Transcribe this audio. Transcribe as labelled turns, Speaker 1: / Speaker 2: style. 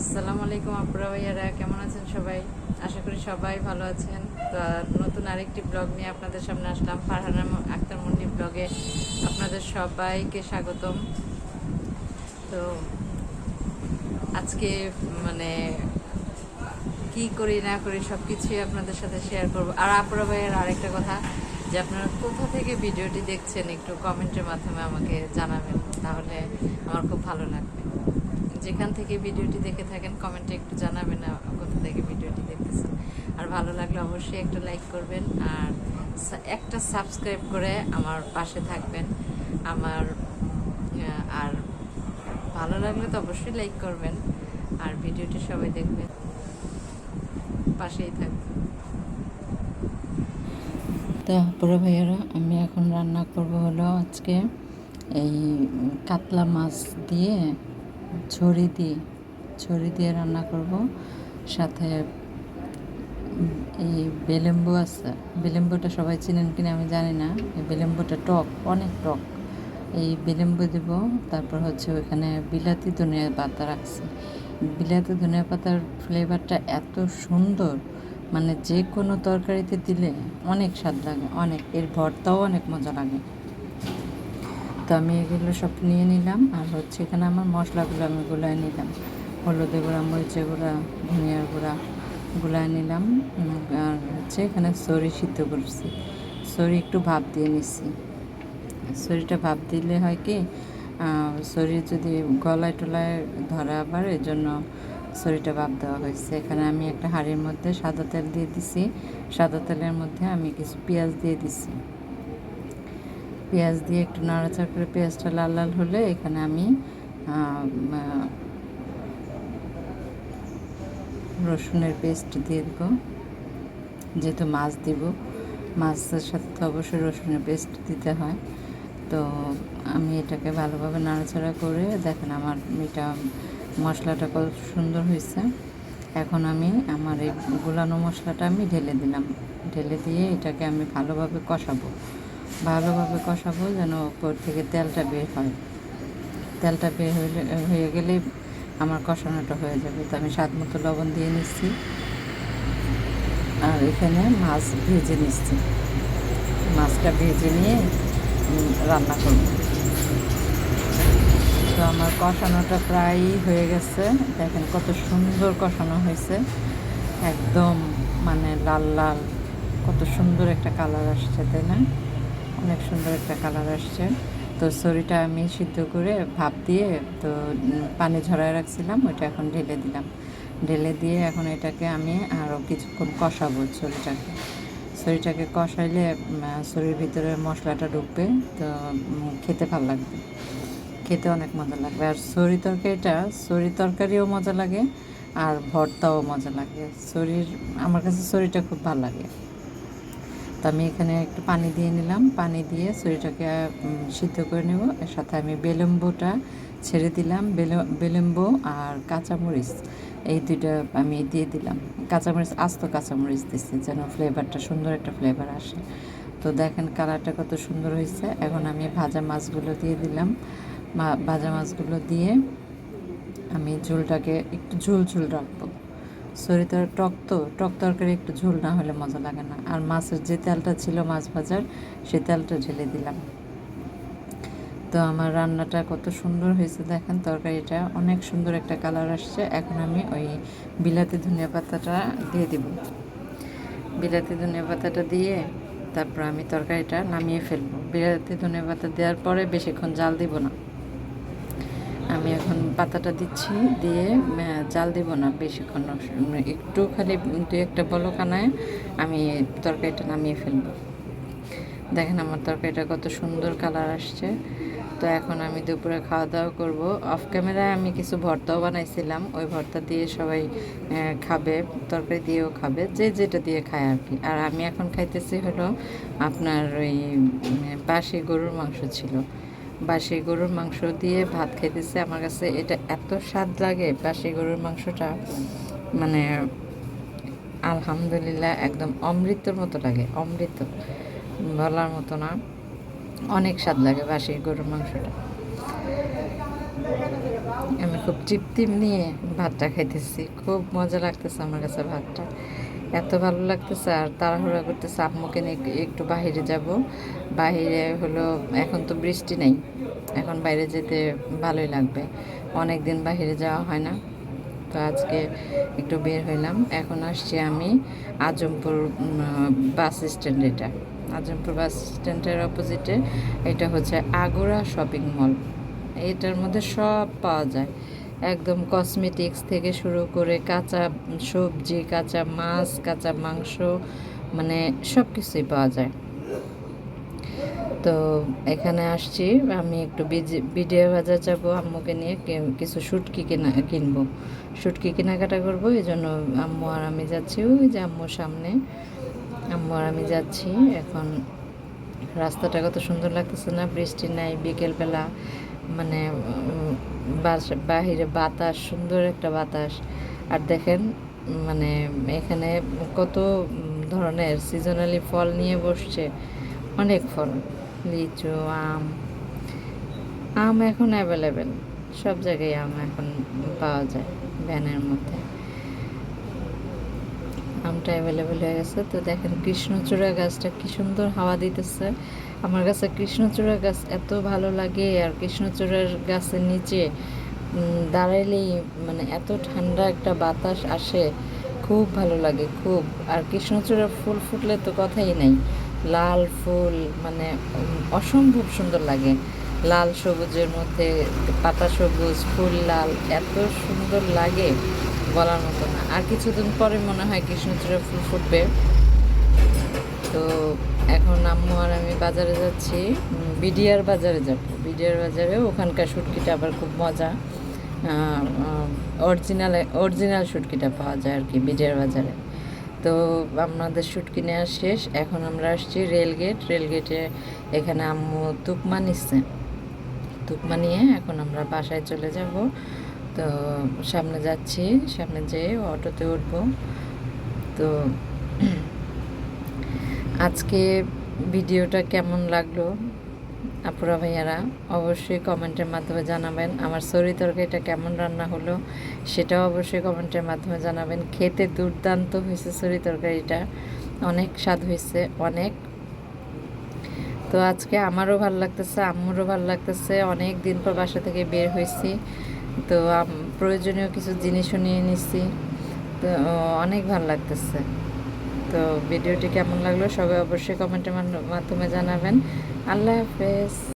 Speaker 1: আসসালামু আলাইকুম আপুরা ভাইয়ারা, কেমন আছেন সবাই? আশা করি সবাই ভালো আছেন। তো নতুন আরেকটি ব্লগ নিয়ে আপনাদের সামনে আসলাম, ফারহানা আক্তার মুন্নি ব্লগে আপনাদের সবাইকে স্বাগতম। তো আজকে মানে কি করি না করি সব কিছুই আপনাদের সাথে শেয়ার করব। আর আপুরা ভাইয়ের, আরেকটা কথা, যে আপনারা কোথা থেকে ভিডিওটি দেখছেন একটু কমেন্টের মাধ্যমে আমাকে জানাবেন, তাহলে আমার খুব ভালো লাগবে। যেখান থেকে ভিডিওটি দেখে থাকেন, কমেন্টে একটু জানাবেন কোথা থেকে ভিডিওটি দেখতেছেন। আর ভালো লাগলে অবশ্যই একটা লাইক করবেন আর একটা সাবস্ক্রাইব করে আমার পাশে থাকবেন। আমার আর ভালো লাগলে তো অবশ্যই লাইক করবেন আর ভিডিওটি সবাই দেখবেন। পাশেই থাকবেন। তো পুরো ভাইয়ারা, আমি এখন রান্না করব হলো আজকে এই কাতলা মাছ দিয়ে ছড়ি দিয়ে ছড়ি দিয়ে রান্না করব। সাথে এই বেলেম্বু আছে। বেলেম্বুটা সবাই চিনেন কিনা আমি জানি না। এই বেলেম্বুটা টক, অনেক টক। এই বেলেম্বু দেব, তারপর হচ্ছে ওইখানে বিলাতি ধনিয়া পাতা রাখছি। বিলাতি ধনিয়া পাতার ফ্লেভারটা এত সুন্দর। মানে যে কোনো তরকারিতে দিলে অনেক স্বাদ লাগে, অনেক। এর ভর্তাও অনেক মজা লাগে। তো আমি এগুলো সব নিয়ে নিলাম আর হচ্ছে এখানে আমার মশলাগুলো আমি গুলায় নিলাম। হলুদে গুঁড়া মরিচে গুঁড়া, ধনিয়ার গুঁড়া গুলায় নিলাম। আর হচ্ছে এখানে সরি সিদ্ধ করছি। সরি একটু ভাপ দিয়ে নিচ্ছি সরিটা ভাপ দিলে হয় কি সরি যদি গলায় টলায় ধরা আবার এই জন্য সরিটা ভাপ দেওয়া হয়েছে। এখানে আমি একটা হাঁড়ির মধ্যে সাদা তেল দিয়ে দিছি। সাদা তেলের মধ্যে আমি কিছু পেঁয়াজ দিয়ে দিছি। পেঁয়াজ দিয়ে একটু নাড়াচাড়া করে পেঁয়াজটা লাল লাল হলে এখানে আমি রসুনের পেস্ট দিয়ে দেবো। যেহেতু মাছ দিব, মাছের সাথে তো অবশ্যই রসুনের পেস্ট দিতে হয়। তো আমি এটাকে ভালোভাবে নাড়াচাড়া করে, দেখেন আমার এটা মশলাটা কত সুন্দর হয়েছে। এখন আমি আমার এই গুলানো মশলাটা আমি ঢেলে দিলাম। ঢেলে দিয়ে এটাকে আমি ভালোভাবে কষাবো। ভালোভাবে কষাবো যেন ওপর থেকে তেলটা বের হয়। তেলটা বের হয়ে হয়ে গেলে আমার কষানোটা হয়ে যাবে। তো আমি স্বাদ মতো লবণ দিয়ে নিচ্ছি। আর এখানে মাছ ভেজে নিচ্ছি। মাছটা ভেজে নিয়ে রান্না করব। তো আমার কষানোটা প্রায়ই হয়ে গেছে। দেখেন কত সুন্দর কষানো হয়েছে। একদম মানে লাল লাল, কত সুন্দর একটা কালার আসছে, তাই না? অনেক সুন্দর একটা কালার আসছে। তো সরিটা আমি সিদ্ধ করে ভাপ দিয়ে, তো পানি ঝরায় রাখছিলাম, ওইটা এখন ঢেলে দিলাম। ঢেলে দিয়ে এখন এটাকে আমি আরও কিছুক্ষণ কষাবো সরিটাকে সরিটাকে কষাইলে সরির ভিতরে মশলাটা ঢুকবে, তো খেতে ভালো লাগবে। খেতে অনেক মজা লাগবে। আর সরি তরকারিটা সরি তরকারিও মজা লাগে, আর ভর্তাও মজা লাগে। সরির আমার কাছে সরিটা খুব ভালো লাগে। তো আমি এখানে একটু পানি দিয়ে নিলাম। পানি দিয়ে উম, সিদ্ধ করে নেব। এর সাথে আমি বেলেম্বুটা ছেড়ে দিলাম। বেলে- বেলেম্বু আর কাঁচামরিচ এই দুইটা আমি দিয়ে দিলাম। কাঁচামরিচ আস্ত কাঁচামরিচ দিচ্ছি যেন ফ্লেভারটা সুন্দর একটা ফ্লেভার আসে। তো দেখেন কালারটা কত সুন্দর হয়েছে। এখন আমি ভাজা মাছগুলো দিয়ে দিলাম। ভাজা মাছগুলো দিয়ে আমি ঝোলটাকে একটু ঝোল ঝোল রাখব। সরিতার টক তো, টক তরকারি একটু ঝোল না হলে মজা লাগে না। আর মাছের যে তেলটা ছিল মাছ ভাজার, সে তেলটা ঢেলে দিলাম। তো আমার রান্নাটা কত সুন্দর হয়েছে দেখেন, তরকারিটা অনেক সুন্দর একটা কালার আসছে। এখন আমি ওই বিলাতি ধনিয়া পাতাটা দিয়ে দিব। বিলাতি ধনিয়া পাতাটা দিয়ে তারপর আমি তরকারিটা নামিয়ে ফেলব। বিলাতি ধনিয়া পাতা দেওয়ার পরে বেশিক্ষণ জাল দিব না। পাতাটা দিচ্ছি দিয়ে জাল দিব না বেশিক্ষণ উম, একটু খালি দু একটা বলক আনায় আমি তরকারিটা নামিয়ে ফেলব। দেখেন আমার তরকারিটা কত সুন্দর কালার আসছে। তো এখন আমি দুপুরে খাওয়া দাওয়া করব। অফ ক্যামেরায় আমি কিছু ভর্তাও বানাইছিলাম। ওই ভর্তা দিয়ে সবাই খাবে তরকারি দিয়েও খাবে যে যেটা দিয়ে খায় আর কি। আর আমি এখন খাইতেছি হলো আপনার ওই বাসি গরুর মাংস ছিল। বাসি গরুর মাংস দিয়ে ভাত খেতেছে আমার কাছে এটা এত স্বাদ লাগে বাসি গরুর মাংসটা। মানে আলহামদুলিল্লাহ একদম অমৃতর মতো লাগে, অমৃত বলার মতো না। অনেক স্বাদ লাগে বাসি গরুর মাংসটা। আমি খুব তৃপ্তি নিয়ে ভাতটা খাইতেছি, খুব মজা লাগতেছে আমার কাছে ভাতটা। এত ভালো লাগতেছে আর তাড়াহুড়া করতেছে। আম্মুকে নিয়ে একটু- বাইরে যাব। বাইরে হলো, এখন তো বৃষ্টি নেই। এখন বাইরে যেতে ভালোই লাগবে। অনেক দিন বাইরে যাওয়া হয় না। তো আজকে একটু বের হইলাম। এখন আসছি আমি আজমপুর বাস স্ট্যান্ড এটা। আজমপুর বাস স্ট্যান্ডের অপোজিটে এটা হচ্ছে আগোড়া শপিং মল। এটার মধ্যে সব পাওয়া যায়। একদম কসমেটিক্স থেকে শুরু করে কাঁচা সবজি, কাঁচা মাছ, কাঁচা মাংস মানে সব কিছুই পাওয়া যায়। তো এখানে আসছি, আমি একটু বিডিও বাজার যাব আম্মুকে নিয়ে কিছু শুটকি কেনা, কিনবো। শুটকি কেনাকাটা করব এই জন্য আম্মু আর আমি যাচ্ছি, ওই যে আম্মুর সামনে। আম্মু আর আমি যাচ্ছি, এখন রাস্তাটা কত সুন্দর লাগতেছে না, বৃষ্টি নাই, বিকেলবেলা। মানে বাহিরে বাতাস, সুন্দর একটা বাতাস। আর দেখেন মানে এখানে কত ধরনের সিজনালি ফল নিয়ে বসছে। অনেক ফল, লিচু, আম। আম এখন অ্যাভেলেবেল সব জায়গায় আম এখন পাওয়া যায়, ভ্যানের মধ্যে। আমটা অ্যাভেলেবেল হয়ে গেছে। তো দেখেন কৃষ্ণচূড়া গাছটা কি সুন্দর হাওয়া দিতেছে। আমার কাছে কৃষ্ণচূড়া গাছ এত ভালো লাগে আর কৃষ্ণচূড়ার গাছের নিচে দাঁড়াইলেই মানে এত ঠান্ডা একটা বাতাস আসে। খুব ভালো লাগে, খুব। আর কৃষ্ণচূড়ার ফুল ফুটলে তো কথাই নাই। লাল ফুল মানে অসম্ভব সুন্দর লাগে। লাল সবুজের মধ্যে পাতা সবুজ, ফুল লাল, এত সুন্দর লাগে। বলার মতো না। আর কিছুদিন পরে মনে হয় কৃষ্ণচূড়া ফুল ফুটবে। তো এখন আম্মু আর আমি বাজারে যাচ্ছি। বিডিআর বাজারে যাব। বিডিআর বাজারে ওখানকার শুটকিটা আবার খুব মজা। অরিজিনাল অরিজিনাল শুটকিটা পাওয়া যায় আর কি বিডিআর বাজারে। তো আমাদের শুটকি নেওয়া শেষ। এখন আমরা আসছি রেলগেট। রেলগেটে এখানে আম্মু তুকমা নিচ্ছে। তুকমা নিয়ে এখন আমরা বাসায় চলে যাব। তো সামনে যাচ্ছি, সামনে যেয়ে অটোতে উঠবো। তো আজকে ভিডিওটা কেমন লাগল আপুরা ভাইয়ারা? অবশ্যই কমেন্টের মাধ্যমে জানাবেন। আমার সরি তরকারিটা কেমন রান্না হলো সেটাও অবশ্যই কমেন্টের মাধ্যমে জানাবেন। খেতে দুর্দান্ত হয়েছে সরি তরকারিটা। অনেক স্বাদ হয়েছে, অনেক। তো আজকে আমারও ভালো লাগতেছে, আম্মুরও ভালো লাগতেছে। অনেক দিন পর বাসা থেকে বের হয়েছি। তো প্রয়োজনীয় কিছু জিনিসও নিয়ে নিচ্ছি তো অনেক ভালো লাগতেছে। তো ভিডিওটি কেমন লাগল সবাই অবশ্যই কমেন্টের মাধ্যমে জানাবেন। আল্লাহ হাফেজ।